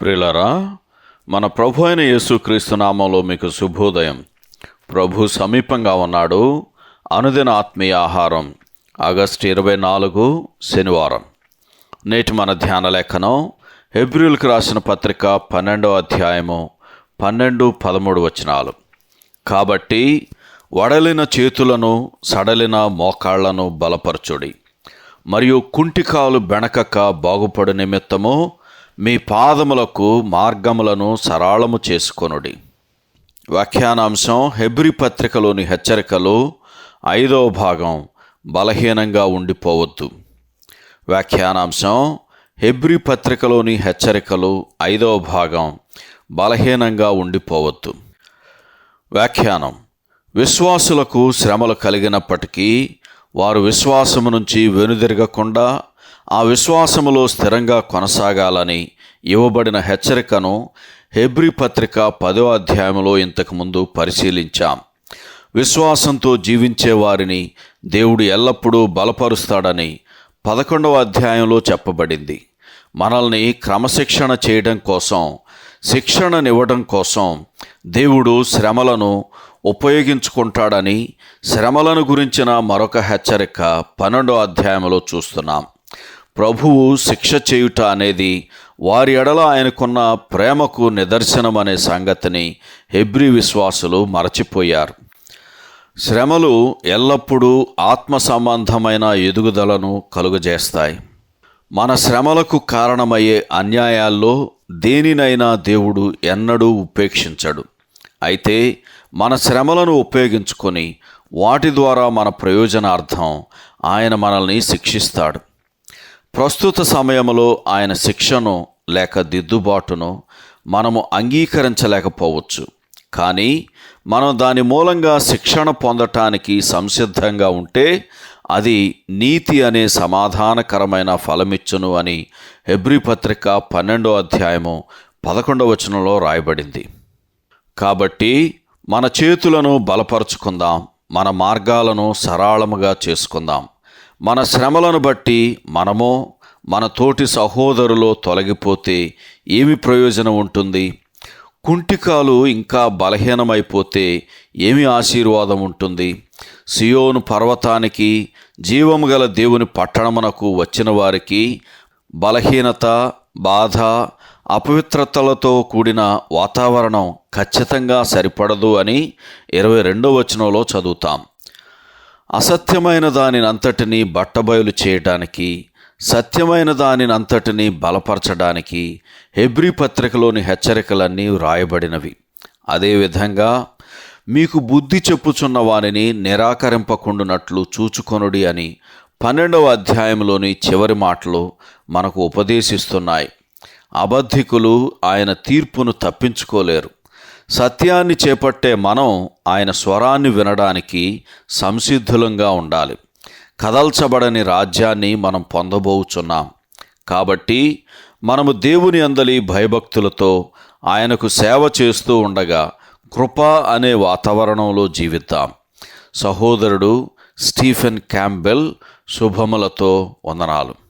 ప్రిలరా మన ప్రభు అయిన యేసుక్రీస్తు నామంలో మీకు శుభోదయం. ప్రభు సమీపంగా ఉన్నాడు. అనుదిన ఆత్మీయ ఆహారం. ఆగస్టు ఇరవై నాలుగు శనివారం. నేటి మన ధ్యాన లేఖనం హెబ్రిల్కి రాసిన పత్రిక పన్నెండవ అధ్యాయము పన్నెండు పదమూడు వచనాలు. కాబట్టి వడలిన చేతులను సడలిన మోకాళ్ళను బలపరచుడి. మరియు కుంటికాలు బెణకక బాగుపడు నిమిత్తము మీ పాదములకు మార్గములను సరళము చేసుకొనుడి. వ్యాఖ్యానాంశం హెబ్రి పత్రికలోని హెచ్చరికలు ఐదవ భాగం బలహీనంగా ఉండిపోవద్దు. వ్యాఖ్యానాంశం హెబ్రి పత్రికలోని హెచ్చరికలు ఐదవ భాగం బలహీనంగా ఉండిపోవద్దు. వ్యాఖ్యానం విశ్వాసులకు శ్రమలు కలిగినప్పటికీ వారు విశ్వాసము నుంచి వెనుదిరగకుండా ఆ విశ్వాసములో స్థిరంగా కొనసాగాలని ఇవ్వబడిన హెచ్చరికను హెబ్రి పత్రిక పదో అధ్యాయంలో ఇంతకుముందు పరిశీలించాం. విశ్వాసంతో జీవించే వారిని దేవుడు ఎల్లప్పుడూ బలపరుస్తాడని పదకొండవ అధ్యాయంలో చెప్పబడింది. మనల్ని క్రమశిక్షణ చేయడం కోసం శిక్షణనివ్వడం కోసం దేవుడు శ్రమలను ఉపయోగించుకుంటాడని శ్రమలను గురించిన మరొక హెచ్చరిక పన్నెండో అధ్యాయంలో చూస్తున్నాం. ప్రభువు శిక్ష చేయుట అనేది వారి ఎడల ఆయనకున్న ప్రేమకు నిదర్శనం అనే సంగతిని హెబ్రి విశ్వాసులు మరచిపోయారు. శ్రమలు ఎల్లప్పుడూ ఆత్మ సంబంధమైన ఎదుగుదలను కలుగజేస్తాయి. మన శ్రమలకు కారణమయ్యే అన్యాయాల్లో దేనినైనా దేవుడు ఎన్నడూ ఉపేక్షించడు. అయితే మన శ్రమలను ఉపయోగించుకొని వాటి ద్వారా మన ప్రయోజనార్థం ఆయన మనల్ని శిక్షిస్తాడు. ప్రస్తుత సమయంలో ఆయన శిక్షను లేక దిద్దుబాటును మనము అంగీకరించలేకపోవచ్చు. కానీ మనం దాని మూలంగా శిక్షణ పొందటానికి సంసిద్ధంగా ఉంటే అది నీతి అనే సమాధానకరమైన ఫలమిచ్చును అని హెబ్రి పత్రిక పన్నెండో అధ్యాయము పదకొండవ వచనంలో రాయబడింది. కాబట్టి మన చేతులను బలపరుచుకుందాం మన మార్గాలను సరళముగా చేసుకుందాం. మన శ్రమలను బట్టి మనమో మన తోటి సహోదరులో తొలగిపోతే ఏమి ప్రయోజనం ఉంటుంది? కుంటికాలు ఇంకా బలహీనమైపోతే ఏమి ఆశీర్వాదం ఉంటుంది? సియోను పర్వతానికి జీవము గల దేవుని పట్టణమునకు వచ్చిన వారికి బలహీనత బాధ అపవిత్రతలతో కూడిన వాతావరణం ఖచ్చితంగా సరిపడదు అని ఇరవై రెండో వచనంలో చదువుతాం. అసత్యమైన దానినంతటినీ బట్టబయలు చేయడానికి సత్యమైన దానినంతటినీ బలపరచడానికి హెబ్రి పత్రికలోని హెచ్చరికలన్నీ వ్రాయబడినవి. అదేవిధంగా మీకు బుద్ధి చెప్పుచున్న వానిని నిరాకరింపకుండునట్లు చూచుకొనుడి అని పన్నెండవ అధ్యాయంలోని చివరి మాటలు మనకు ఉపదేశిస్తున్నాయి. అబద్ధికులు ఆయన తీర్పును తప్పించుకోలేరు. సత్యాన్ని చేపట్టే మనం ఆయన స్వరాన్ని వినడానికి సంసిద్ధులంగా ఉండాలి. కదల్చబడని రాజ్యాన్ని మనం పొందబోచున్నాం. కాబట్టి మనము దేవుని అందలి భయభక్తులతో ఆయనకు సేవ చేస్తూ ఉండగా కృప అనే వాతావరణంలో జీవిద్దాం. సహోదరుడు స్టీఫెన్ క్యాంబెల్ శుభములతో వందనాలు.